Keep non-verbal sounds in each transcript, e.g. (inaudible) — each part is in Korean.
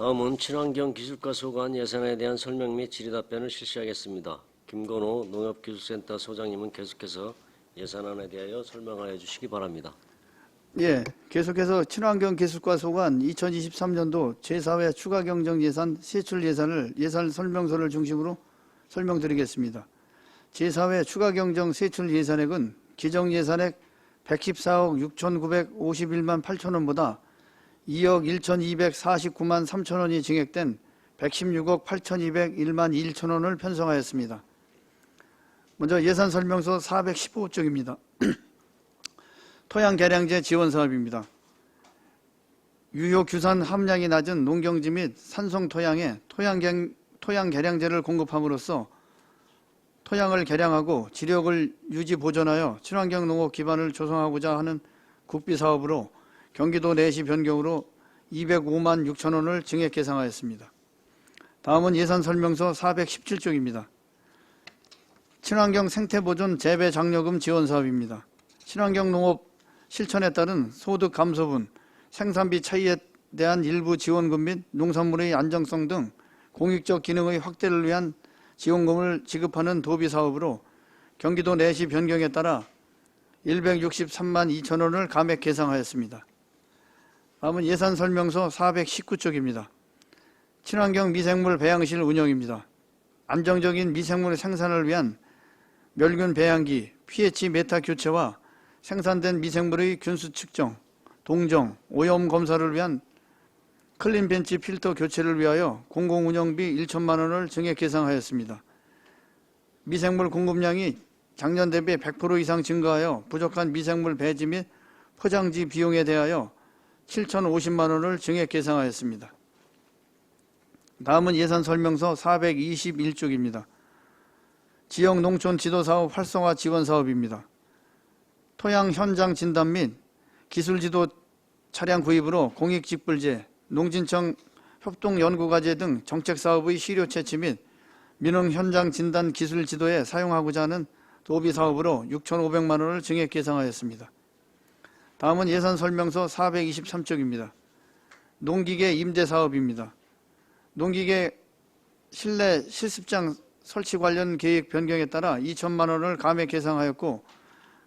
다음 은 친환경 기술과 소관 예산에 대한 설명 및 질의 답변을 실시하겠습니다. 김건호 농업기술센터 소장님은 계속해서 예산안에 대하여 설명하여 주시기 바랍니다. 예, 계속해서 친환경 기술과 소관 2023년도 제4회 추가 경정 예산 세출 예산을 예산 설명서를 중심으로 설명드리겠습니다. 제4회 추가 경정 세출 예산액은 기정 예산액 114억 6,951만 8천 원보다 2억 1,249만 3천 원이 증액된 116억 8,201만 1천 원을 편성하였습니다. 먼저 예산 설명서 415쪽입니다. (clears throat) 토양 개량제 지원 사업입니다. 유효 규산 함량이 낮은 농경지 및 산성 토양에 토양, 개량제를 공급함으로써 토양을 개량하고 지력을 유지 보존하여 친환경 농업 기반을 조성하고자 하는 국비 사업으로 경기도 내시 변경으로 205만 6천 원을 증액 계상하였습니다. 다음은 예산 설명서 417쪽입니다. 친환경 생태보존 재배 장려금 지원 사업입니다. 친환경 농업 실천에 따른 소득 감소분, 생산비 차이에 대한 일부 지원금 및 농산물의 안정성 등 공익적 기능의 확대를 위한 지원금을 지급하는 도비 사업으로 경기도 내시 변경에 따라 163만 2천 원을 감액 계상하였습니다. 다음은 예산 설명서 419쪽입니다. 친환경 미생물 배양실 운영입니다. 안정적인 미생물 생산을 위한 멸균 배양기, pH 메타 교체와 생산된 미생물의 균수 측정, 동정, 오염 검사를 위한 클린 벤치 필터 교체를 위하여 공공 운영비 1천만 원을 증액 계상하였습니다. 미생물 공급량이 작년 대비 100% 이상 증가하여 부족한 미생물 배지 및 포장지 비용에 대하여 7,050만 원을 증액 계상하였습니다. 다음은 예산 설명서 421쪽입니다. 지역 농촌 지도 사업 활성화 지원 사업입니다. 토양 현장 진단 및 기술 지도 차량 구입으로 공익 직불제, 농진청 협동 연구 과제 등 정책 사업의 시료 채취 및 민흥 현장 진단 기술 지도에 사용하고자 하는 도비 사업으로 6,500만 원을 증액 계상하였습니다. 다음은 예산 설명서 423쪽입니다. 농기계 임대 사업입니다. 농기계 실내 실습장 설치 관련 계획 변경에 따라 2천만 원을 감액 계상하였고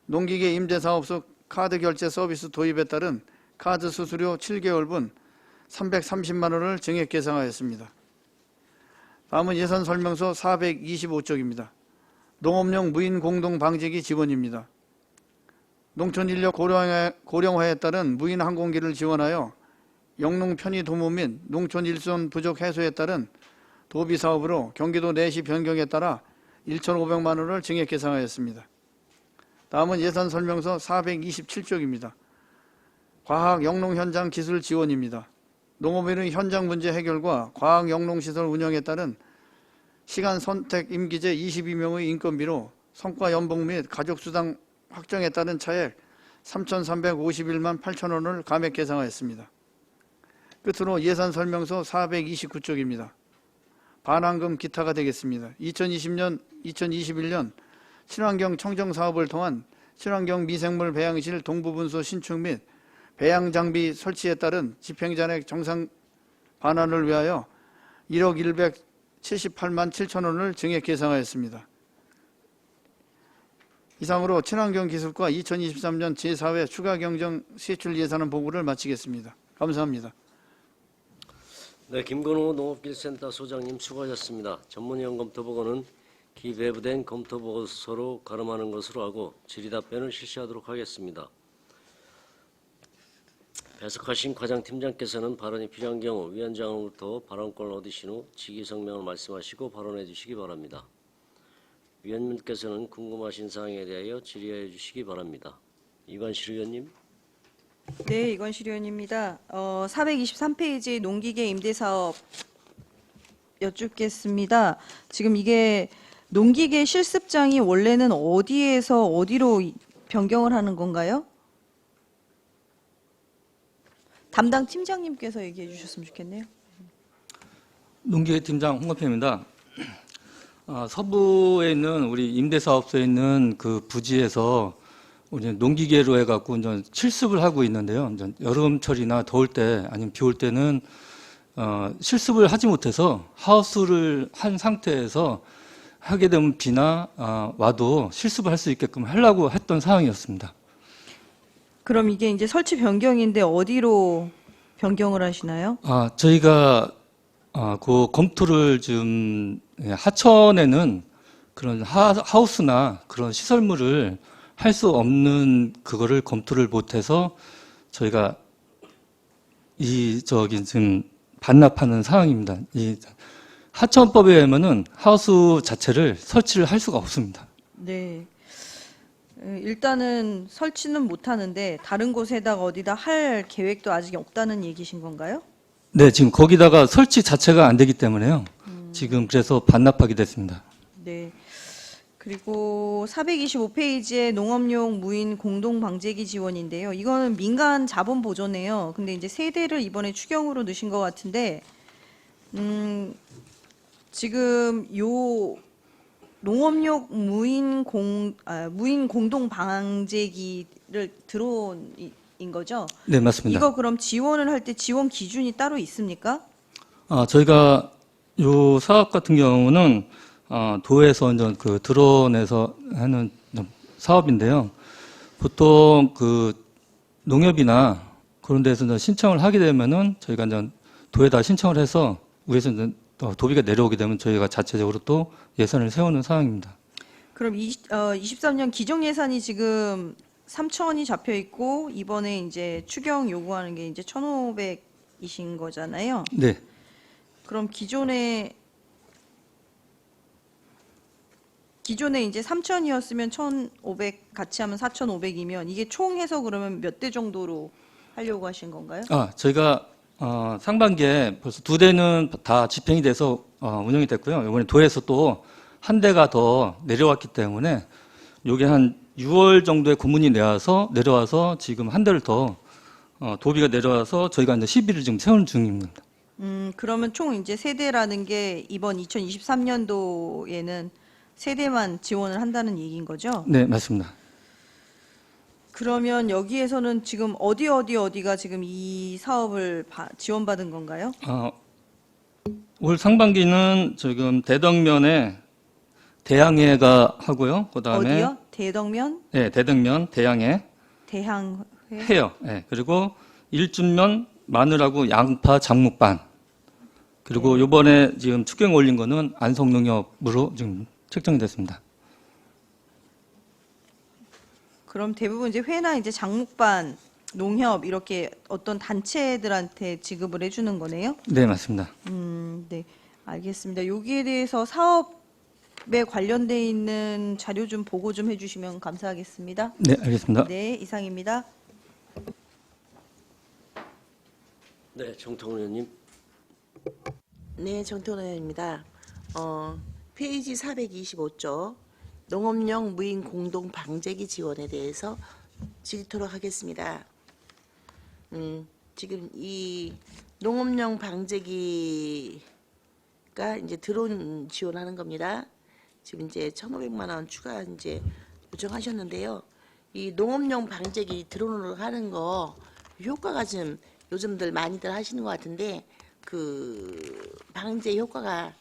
농기계 임대 사업소 카드 결제 서비스 도입에 따른 카드 수수료 7개월분 330만 원을 증액 계상하였습니다. 다음은 예산 설명서 425쪽입니다. 농업용 무인 공동 방지기 지원입니다. 농촌 인력 고령화에, 고령화 에 따른 무인 항공기를 지원하여 영농 편의 도모 및 농촌 일손 부족 해소에 따른 도비 사업으로 경기도 내시 변경에 따라 1,500만 원을 증액 계상하였습니다. 다음은 예산 설명서 427쪽입니다. 과학 영농 현장 기술 지원입니다. 농업인의 현장 문제 해결과 과학 영농 시설 운영에 따른 시간 선택 임기제 22명의 인건비로 성과 연봉 및 가족 수당 확정에 따른 차액 3,351만 8천 원을 감액 계상하였습니다. 끝으로 예산 설명서 429쪽입니다. 반환금 기타가 되겠습니다. 2020년, 2021년 친환경 청정 사업을 통한 친환경 미생물 배양실 동부분소 신축 및 배양 장비 설치에 따른 집행잔액 정상 반환을 위하여 1억 178만 7천 원을 증액 계상하였습니다. 이상으로 친환경 기술과 2023년 제4회 추가 경정 세출 예산안 보고를 마치겠습니다. 감사합니다. 네, 김건호 농업기술센터 소장님 수고하셨습니다. 전문위원 검토 보고는 기배부된 검토 보고서로 가름하는 것으로 하고 질의 답변을 실시하도록 하겠습니다. 배석하신 과장팀장께서는 발언이 필요한 경우 위원장으로부터 발언권을 얻으신 후 직위 성명을 말씀하시고 발언해 주시기 바랍니다. 위원님께서는 궁금하신 사항에 대하여 질의해 주시기 바랍니다. 이관실 의원님. 네, 이건실 의원입니다. 어, 423페이지 농기계 임대 사업 여쭙겠습니다. 지금 이게 농기계 실습장이 원래는 어디에서 어디로 이- 변경을 하는 건가요? 담당 팀장님께서 얘기해 주셨으면 좋겠네요. 농기계 팀장 홍건표입니다. 아, 서부에 있는 우리 임대사업소에 있는 그 부지에서 우리 농기계로 해갖고 이제 실습을 하고 있는데요. 이제 여름철이나 더울 때 아니면 비 올 때는 어, 실습을 하지 못해서 하우스를 한 상태에서 하게 되면 비나 아, 와도 실습을 할 수 있게끔 하려고 했던 상황이었습니다. 그럼 이게 이제 설치 변경인데 어디로 변경을 하시나요? 아, 저희가 아, 그 검토를 좀 예, 하천에는 그런 하, 하우스나 그런 시설물을 할 수 없는 그거를 검토를 못해서 저희가 이 저기 지금 반납하는 상황입니다. 이 하천법에 의하면은 하우스 자체를 설치를 할 수가 없습니다. 네. 에, 일단은 설치는 못 하는데 다른 곳에다가 어디다 할 계획도 아직 없다는 얘기신 건가요? 네, 지금 거기다가 설치 자체가 안 되기 때문에요. 지금 그래서 반납하게 됐습니다. 네. 그리고 425페이지의 농업용 무인 공동 방제기 지원인데요. 이거는 민간 자본 보조네요. 근데 이제 세 대를 이번에 추경으로 넣으신 것 같은데, 음, 지금 요 농업용 무인 공, 아, 무인 공동 방제기를 들어온 거죠? 네, 맞습니다. 이거 그럼 지원을 할 때 지원 기준이 따로 있습니까? 아, 저희가 요 사업 같은 경우는 아, 도에서 이제 그 드론에서 하는 사업인데요. 보통 그 농협이나 그런 데서 이제 신청을 하게 되면은 저희가 이제 도에다 신청을 해서 위에서 이제 또 도비가 내려오게 되면 저희가 자체적으로 또 예산을 세우는 상황입니다. 그럼 20, 어, 23년 기정 예산이 지금 3천이 잡혀 있고 이번에 이제 추경 요구하는 게 이제 1,500이신 거잖아요. 네. 그럼 기존에 기존에 이제 3천이었으면 1,500 같이 하면 4,500이면 이게 총 해서 그러면 몇 대 정도로 하려고 하신 건가요? 아, 저희가 어, 상반기에 벌써 두 대는 다 집행이 돼서 어, 운영이 됐고요. 이번에 도에서 또 한 대가 더 내려왔기 때문에 요게 한 6월 정도에 고문이 내와서 내려와서 지금 한 대를 더 어, 도비가 내려와서 저희가 이제 시비를 지금 세우는 중입니다. 음, 그러면 총 이제 세대라는 게 이번 2023년도에는 세대만 지원을 한다는 얘기인 거죠? 네, 맞습니다. 그러면 여기에서는 지금 어디 어디 어디가 지금 이 사업을 바- 지원받은 건가요? 어, 올 상반기는 지금 대덕면에 대양해가 하고요. 그다음에 어디요? 대덕면, 네, 대덕면 대양해 대항회. 해요. 예, 그리고 일준면 마늘하고 양파 장묵반. 그리고 요번에 지금 축경 올린 거는 안성농협으로 지금 책정이 됐습니다. 그럼 대부분 이제 회나 이제 장목반, 농협 이렇게 어떤 단체들한테 지급을 해주는 거네요. 네, 맞습니다. 음, 네, 알겠습니다. 여기에 대해서 사업에 관련돼 있는 자료 좀 보고 좀 해주시면 감사하겠습니다. 네, 알겠습니다. 네, 이상입니다. 네, 정통훈 의원님. 네, 정태원 의원입니다. 어, 페이지 425조 농업용 무인 공동 방제기 지원에 대해서 질의토록 하겠습니다. 음, 지금 이 농업용 방제기가 이제 드론 지원하는 겁니다. 지금 이제 1,500만 원 추가 이제 요청하셨는데요. 이 농업용 방제기 드론으로 하는 거 효과가 지금 요즘들 많이들 하시는 것 같은데 그 방제 효과가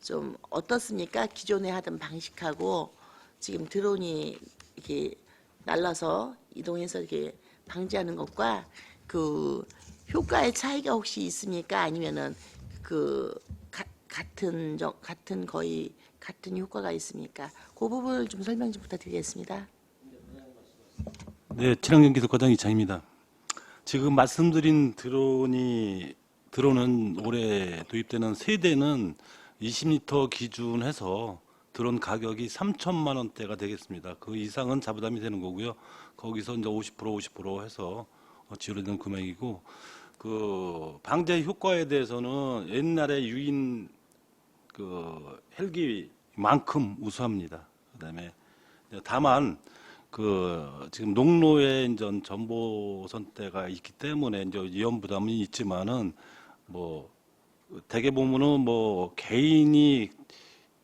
좀 어떻습니까? 기존에 하던 방식하고 지금 드론이 이렇게 날라서 이동해서 이렇게 방지하는 것과 그 효과의 차이가 혹시 있습니까? 아니면은 그 가- 같은 저 같은 거의 같은 효과가 있습니까? 그 부분을 좀 설명 좀 부탁드리겠습니다. 네, 친환경 기술과장 이창입니다. 지금 말씀드린 드론이 드론은 올해 도입되는 세대는 20리터 기준해서 드론 가격이 3천만 원대가 되겠습니다. 그 이상은 자부담이 되는 거고요. 거기서 이제 50% 50% 해서 어, 지원되는 금액이고 그 방제 효과에 대해서는 옛날에 유인 그 헬기만큼 우수합니다. 그다음에 다만 그 지금 농로에 이제 전보선대가 있기 때문에 이제 위험 부담이 있지만은 뭐 대개 보면은 뭐 개인이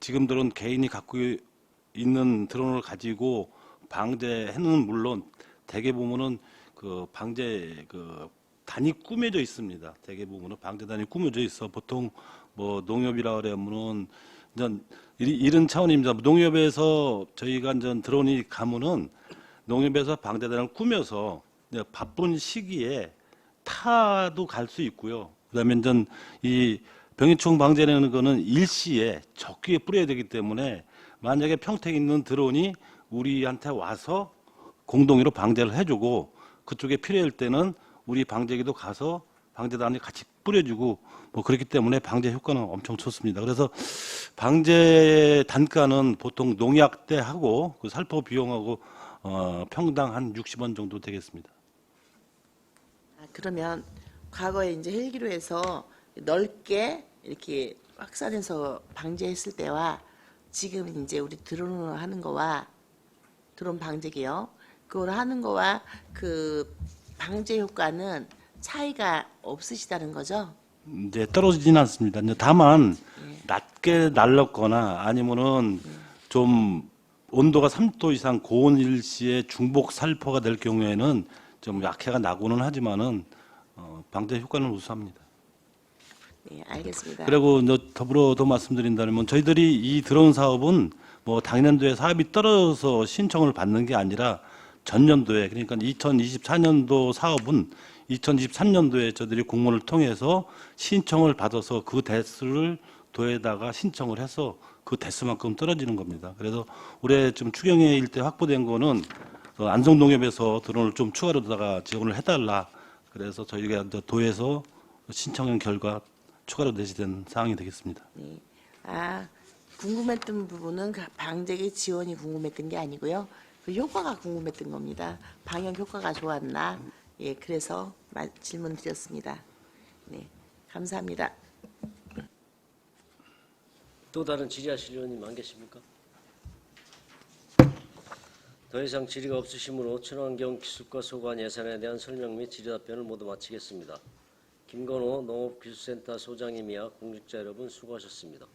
지금 들은 개인이 갖고 있는 드론을 가지고 방제해는 물론 대개 보면은 그 방제 그 단이 꾸며져 있습니다. 대부분은 방제단이 꾸며져 있어 보통 뭐 농협이라 그러면은 이- 이런 차원입니다. 농협에서 저희가 이제 드론이 가면은 농협에서 방제단을 꾸며서 바쁜 시기에 타도 갈 수 있고요. 그다음에 이제 이 병해충 방제라는 거는 일시에 적기에 뿌려야 되기 때문에 만약에 평택에 있는 드론이 우리한테 와서 공동으로 방제를 해주고 그쪽에 필요할 때는 우리 방제기도 가서 방제단이 같이 뿌려주고 뭐 그렇기 때문에 방제 효과는 엄청 좋습니다. 그래서 방제 단가는 보통 농약 때 하고 그 살포 비용하고 어, 평당 한 60원 정도 되겠습니다. 아, 그러면 과거에 이제 헬기로해서 넓게 이렇게 확산해서 방제했을 때와 지금 이제 우리 드론으로 하는 거와 드론 방제기요. 그걸 하는 거와 그 방제 효과는 차이가 없으시다는 거죠? 이제 떨어지진 않습니다. 이제 다만 낮게 날렸거나 아니면은 좀 온도가 3도 이상 고온 일 시에 중복 살포가 될 경우에는 좀 약해가 나고는 하지만은 어, 방제 효과는 우수합니다. 네, 알겠습니다. 그리고 이제 더불어 더 말씀드린다면 저희들이 이 드론 사업은 뭐 당년도에 사업이 떨어져서 신청을 받는 게 아니라 전년도에 그러니까 2024년도 사업은 2023년도에 저희들이 공모를 통해서 신청을 받아서 그 대수를 도에다가 신청을 해서 그 대수만큼 떨어지는 겁니다. 그래서 올해 좀 추경회 일때 확보된 거는 어, 안성농협에서 드론을 좀 추가로 다가 지원을 해달라. 그래서 저희가 도에서 신청한 결과 추가로 내시된 사항이 되겠습니다. 네. 아, 궁금했던 부분은 그 방제기 지원이 궁금했던 게 아니고요. 그 효과가 궁금했던 겁니다. 방역 효과가 좋았나? 예, 그래서 마- 질문 드렸습니다. 네, 감사합니다. 또 다른 질의하실 의원님 안 계십니까? 더 이상 질의가 없으시므로 친환경 기술과 소관 예산에 대한 설명 및 질의 답변을 모두 마치겠습니다. 김건호 농업기술센터 소장님이야 공직자 여러분 수고하셨습니다.